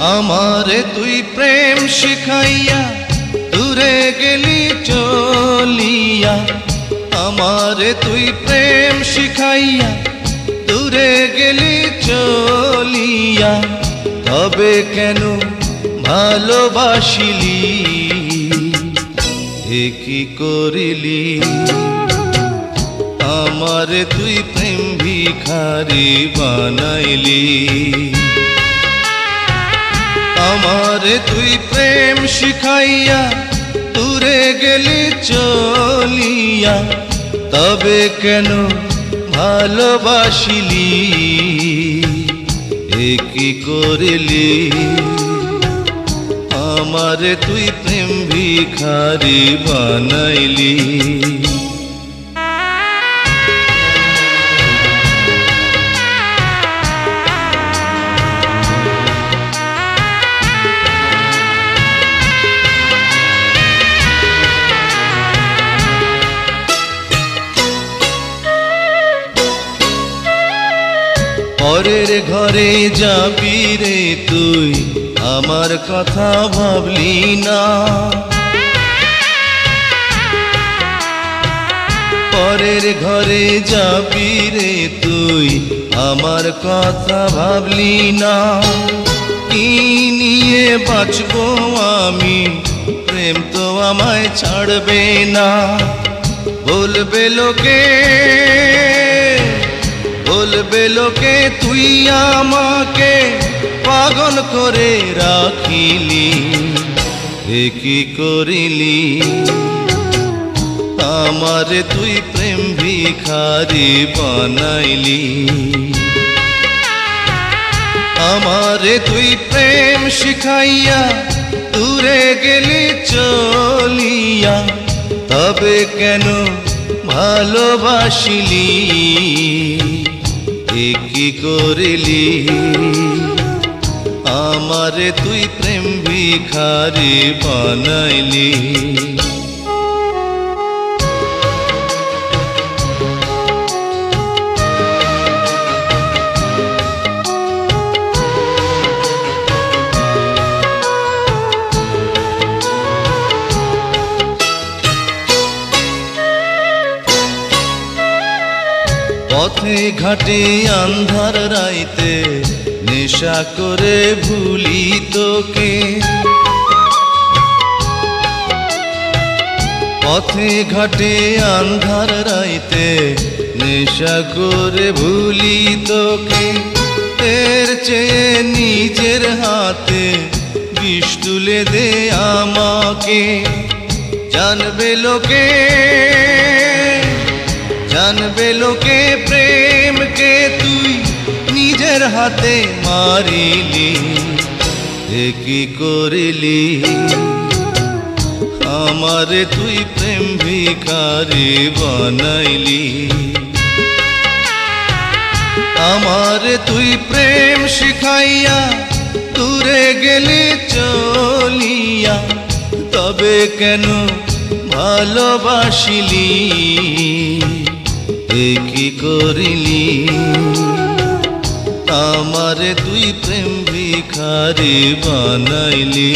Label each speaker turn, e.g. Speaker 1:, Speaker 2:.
Speaker 1: আমারে তুই প্রেম শিখাইয়া, দূরে গেলি চলিয়া। আমারে তুই প্রেম শিখাইয়া, দূরে গেলি চলিয়া। তবে কেন ভালোবাসিলি? কি করিলি? আমারে তুই প্রেম ভিখারি বানাইলি। আমারে তুই প্রেম শিখাইয়া, দূরে গেলি চলিয়া, তবে কেন ভালোবাসিলি? কি করিলি? আমারে তুই প্রেম ভিখারি বানাইলি। পরের ঘরে যাবি রে তুই, আমার কথা ভাবলি না। পরের ঘরে যাবি রে তুই, আমার কথা ভাবলি না। কি নিয়ে বাঁচবো আমি, প্রেম তো আমায় ছাড়বে না। বলবে লোকে বলবে লোকে, তুই আমাকে পাগল করে রাখিলি। এ কি করিলি? আমারে তুই প্রেম ভিখারি বানাইলি। আমারে তুই প্রেম শিখাইয়া দূরে গেলি চলিয়া, তবে কেন ভালোবাসিলি? এ কি করিলি? আমারে তুই প্রেম ভিখারি বানাইলি। পথে ঘাটে আন্ধার রাইতে নেশা করে ভুলি তোকে। পথে ঘাটে আন্ধার রাইতে নেশা করে ভুলি তোকে। এর চেয়ে নিজের হাতে বিষ তুলে দে আমাকে। জানবে লোকে জানবে লোকে প্রেমকে তুই নিজের হাতে মারিলি। কি করিলি? আমারে তুই প্রেম ভিখারি বানাইলি। আমারে তুই প্রেম শিখাইয়া দূরে গেলি চলিয়া, তবে কেন ভালোবাসিলি? কি করিলি? আমার তুই প্রেম ভিখারি বানাইলি।